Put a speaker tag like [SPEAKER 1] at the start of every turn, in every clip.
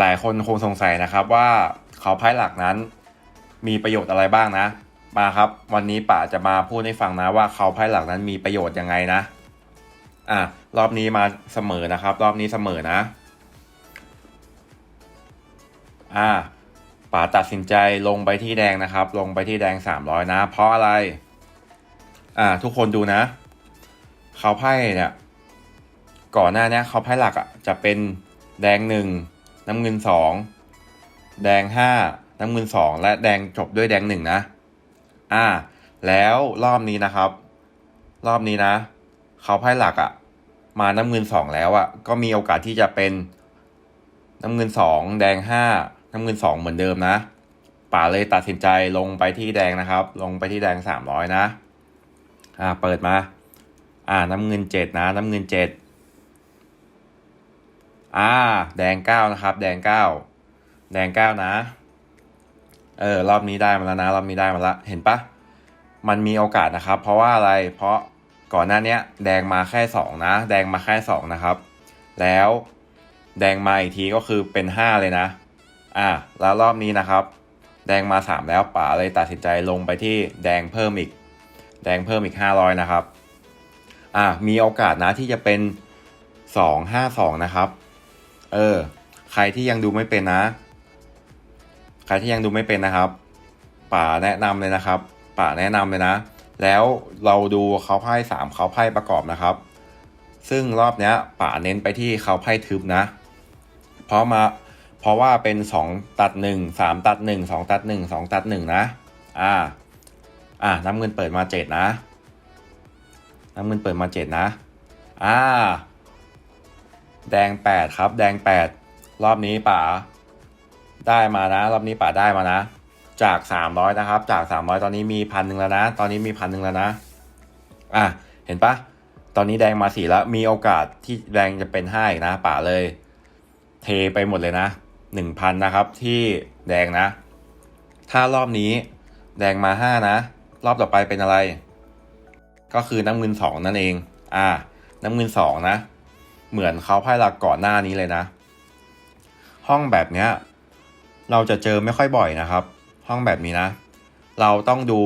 [SPEAKER 1] หลายๆ คนคงสงสัยนะครับว่าเขาไพ่หลักนั้นมีประโยชน์อะไรบ้างนะ มาครับ วันนี้ป่าจะมาพูดให้ฟังนะว่าเขาไพ่หลักนั้นมีประโยชน์ยังไงนะ อะรอบนี้มาเสมอนะครับ รอบนี้เสมอนะ อ่าป๋าตัดสินใจลงไปที่แดงนะครับ ลงไปที่แดง 300 นะ เพราะอะไร อ่า ทุกคนดูนะ เขาไพ่เนี่ย ก่อนหน้านี้เขาไพ่หลักอะจะเป็นแดงหนึ่ง น้ำเงินสองแดงห้าน้ำเงินสองและแดงจบด้วยแดงหนึ่งนะ อ่า แล้วรอบนี้นะครับ รอบนี้นะ เขาไพ่หลักอะ มาน้ำเงินสองแล้วอะ ก็มีโอกาสที่จะเป็น น้ำเงินสองแดงห้าน้ำเงินสองเหมือนเดิมนะ ป่าเลยตัดสินใจลงไปที่แดงนะครับ ลงไปที่แดงสามร้อยนะ อ่า เปิดมา อ่า น้ำเงินเจ็ดนะ น้ำเงินเจ็ด อ่า แดงเก้านะครับ แดงเก้าแดงเก้านะ เออ รอบนี้ได้มาแล้วนะ รอบนี้ได้มาล้วเห็นปะ มันมีโอกาสนะครับ เพราะว่าอะไร เพราะก่อนหน้าเนี้ยแดงมาแค่สองนะ แดงมาแค่สองนะครับ แล้วแดงมาอีกทีก็คือเป็นห้าเลยนะ อ่า แล้วรอบนี้นะครับ แดงมาสามแล้วป๋าเลยตัดสินใจลงไปที่แดงเพิ่มอีก แดงเพิ่มอีกห้าร้อยนะครับ อ่า มีโอกาสนะที่จะเป็นสองห้าสองนะครับ เออ ใครที่ยังดูไม่เป็นนะ ใครที่ยังดูไม่เป็นนะครับ ป่าแนะนำเลยนะครับ ป่าแนะนำเลยนะ แล้วเราดูเขาไพ่สามเขาไพ่ประกอบนะครับ ซึ่งรอบเนี้ย ป่าเน้นไปที่เขาไพ่ทึบนะ เพราะมาเพราะว่าเป็นสองตัดหนึ่งสามตัดหนึ่งสองตัดหนึ่งสองตัดหนึ่งนะ อ่า อ่าน้ำเงินเปิดมาเจ็ดนะ น้ำเงินเปิดมาเจ็ดนะ อ่า แดงแปดครับ แดงแปดรอบนี้ป่าได้มานะ รอบนี้ป่าได้มานะ จากสามร้อยนะครับ จากสามร้อยตอนนี้มีพันหนึ่งแล้วนะ ตอนนี้มีพันหนึ่งแล้วนะ อะ เห็นปะตอนนี้แดงมาสี่แล้ว มีโอกาสที่แดงจะเป็นห้าอีกนะป่าเลย เทไปหมดเลยนะหนึ่งพันนะครับ ที่แดงนะ ถ้ารอบนี้แดงมาห้านะ รอบต่อไปเป็นอะไร ก็คือน้ำเงินสองนั่นเอง อ่า น้ำเงินสองนะ เหมือนเขาไพ่หลักก่อนหน้านี้เลยนะ ห้องแบบเนี้ยเราจะเจอไม่ค่อยบ่อยนะครับ ห้องแบบนี้นะ เราต้องดู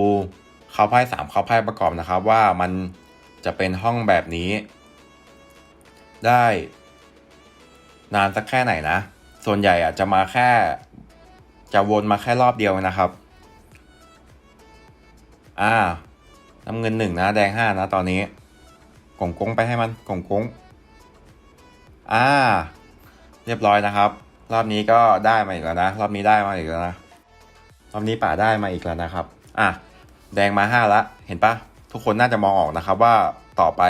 [SPEAKER 1] เขาไพ่สามเขาไพ่ประกอบนะครับ ว่ามันจะเป็นห้องแบบนี้ ได้ นานสักแค่ไหนนะ ส่วนใหญ่อะจะมาแค่ จะวนมาแค่รอบเดียวนะครับ อ่าน้ำเงินหนึ่งนะ แดงห้านะ ตอนนี้กงกงไปให้มันกงกง อ่า เรียบร้อยนะครับ รอบนี้ก็ได้มาอีกแล้วนะ รอบนี้ได้มาอีกแล้วนะ รอบนี้ป่าได้มาอีกแล้วนะครับ อะ แดงมาห้าละ เห็นปะทุกคนน่าจะมองออกนะครับว่าต่อไป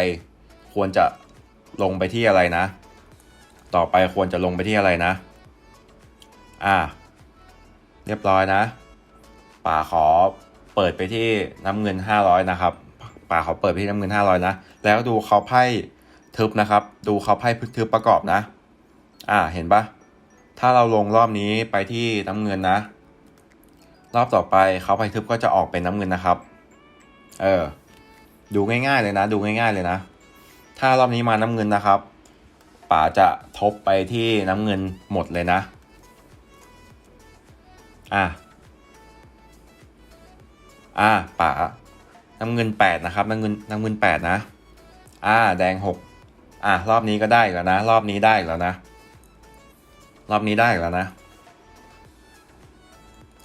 [SPEAKER 1] ควรจะลงไปที่อะไรนะ ต่อไปควรจะลงไปที่อะไรนะ อ่า เรียบร้อยนะ ป่าขอเปิดไปที่น้ำเงินห้าร้อยนะครับ ป่าขอเปิดไปที่น้ำเงินห้าร้อยนะ แล้วดูเขาไพ่ ทึบนะครับ ดูเขาไพ่ทึบประกอบนะ อ่าเห็นปะถ้าเราลงรอบนี้ไปที่น้ำเงินนะ รอบต่อไปเขาไพ่ทึบก็จะออกเป็นน้ำเงินนะครับ เออ ดูง่ายๆเลยนะ ดูง่าย ๆเลยนะ ถ้ารอบนี้มาน้ำเงินนะครับป๋าจะทบไปที่น้ำเงินหมดเลยนะ อะอ่าป๋าน้ำเงินแปดนะครับ น้ำเงินน้ำเงินแปดนะ อ่า แดงหก อะรอบนี้ก็ได้แล้วนะ รอบนี้ได้แล้วนะ รอบนี้ได้แล้วนะ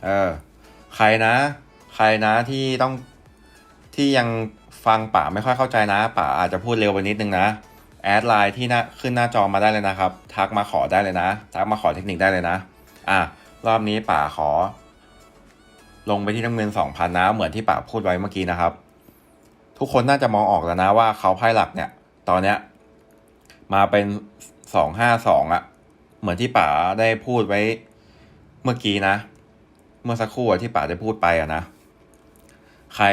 [SPEAKER 1] เออ ใครนะ ใครนะที่ต้องที่ยังฟังป๋าไม่ค่อยเข้าใจนะป๋าอาจจะพูดเร็วไปนิดนึงนะแอดไลน์ที่หน้าขึ้นหน้าจอมาได้เลยนะครับ ทักมาขอได้เลยนะ ทักมาขอเทคนิคได้เลยนะ อะ รอบนี้ป๋าขอ ลงไปที่น้ำเงินสองพันนะ เหมือนที่ป๋าพูดไว้เมื่อกี้นะครับ ทุกคนน่าจะมองออกแล้วนะว่าเขาไพ่หลักเนี่ย ตอนเนี้ย มาเป็นสองห้าสองอะ เหมือนที่ป๋าได้พูดไว้เมื่อกี้นะ เมื่อสักครู่ที่ป๋าได้พูดไปอะนะ ใคร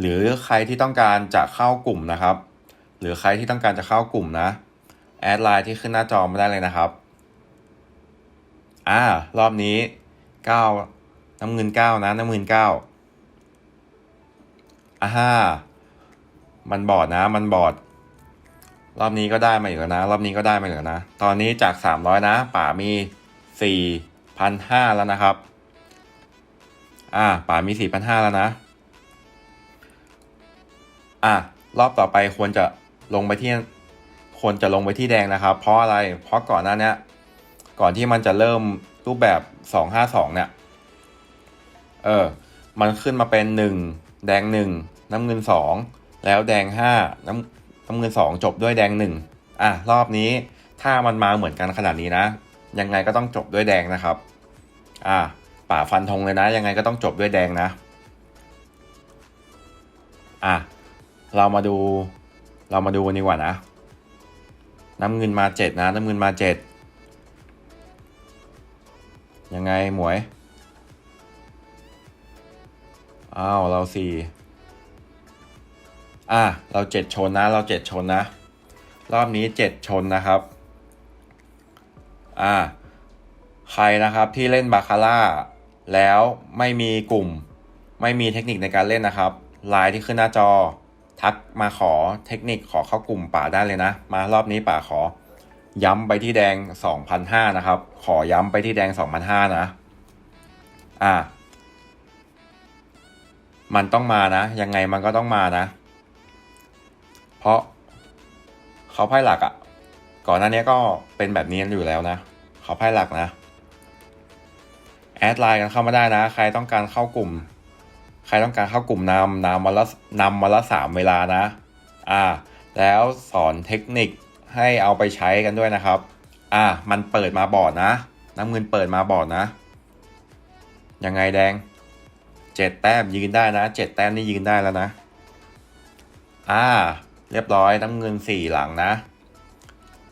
[SPEAKER 1] หรือใครที่ต้องการจะเข้ากลุ่มนะครับ หรือใครที่ต้องการจะเข้ากลุ่มนะแอดไลน์ที่ขึ้นหน้าจอมาได้เลยนะครับอ่ารอบนี้เก้าน้ำเงินเก้านะน้ำเงินเก้าอ่าฮ่ามันบอดนะ มันบอด รอบนี้ก็ได้มาอีกแล้วนะ รอบนี้ก็ได้มาอีกแล้วนะ ตอนนี้จากสามร้อยนะ ป่ามีสี่พันห้าแล้วนะครับ อ่า ป่ามีสี่พันห้าแล้วนะ อะ รอบต่อไปควรจะลงไปที่ ควรจะลงไปที่แดงนะครับ เพราะอะไร เพราะก่อนหน้านี้ก่อนที่มันจะเริ่มรูปแบบสองห้าสองเนี่ย เออ มันขึ้นมาเป็นหนึ่งแดงหนึ่งน้ำเงินสองแล้วแดงห้าน้ำ น้ำเงินสองจบด้วยแดงหนึ่งอะ รอบนี้ถ้ามันมาเหมือนกันขนาดนี้นะ ยังไงก็ต้องจบด้วยแดงนะครับ อะป่าฟันธงเลยนะ ยังไงก็ต้องจบด้วยแดงนะ อะ เรามาดู เรามาดูกันดีกว่านะ น้ำเงินมาเจ็ดนะ น้ำเงินมาเจ็ดยังไงหมวย อ้าว เราสี่ อะเราเจ็ดชนนะ เราเจ็ดชนนะ รอบนี้เจ็ดชนนะครับอ่าใครนะครับที่เล่นบาคาร่าแล้วไม่มีกลุ่ม ไม่มีเทคนิคในการเล่นนะครับไลน์ที่ขึ้นหน้าจอ ทักมาขอเทคนิคขอเข้ากลุ่มป่าได้เลยนะ มารอบนี้ป่าขอ ย้ำไปที่แดง2,500นะครับ ขอย้ำไปที่แดง2,500นะอ่ามันต้องมานะ ยังไงมันก็ต้องมานะ เพราะเขาไพ่หลักอะ่ะ ก่อนหน้านี้ก็เป็นแบบนี้อยู่แล้วนะ เขาไพ่หลักนะ แอดไลน์กันเข้ามาได้นะ ใครต้องการเข้ากลุ่ม ใครต้องการเข้ากลุ่มนำนำวันละนำวันละสามเวลานะ อ่า แล้วสอนเทคนิคให้เอาไปใช้กันด้วยนะครับ อ่า มันเปิดมาบอร์ดนะ น้ำเงินเปิดมาบอร์ดนะ ยังไงแดงเจ็ดแต้มยืนได้นะเจ็ดแต้มนี่ยืนได้แล้วนะ อ่า เรียบร้อยน้ำเงินสี่หลังนะ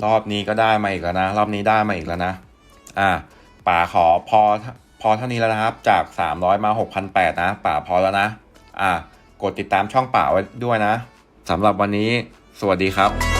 [SPEAKER 1] รอบนี้ก็ได้มาอีกแล้วนะ รอบนี้ได้มาอีกแล้วนะ อ่า ป่าขอพอพอเท่านี้แล้วนะครับ จาก 300 มา 6,800 นะ ป่าพอแล้วนะ อ่า กดติดตามช่องป่าไว้ด้วยนะสำหรับวันนี้ สวัสดีครับ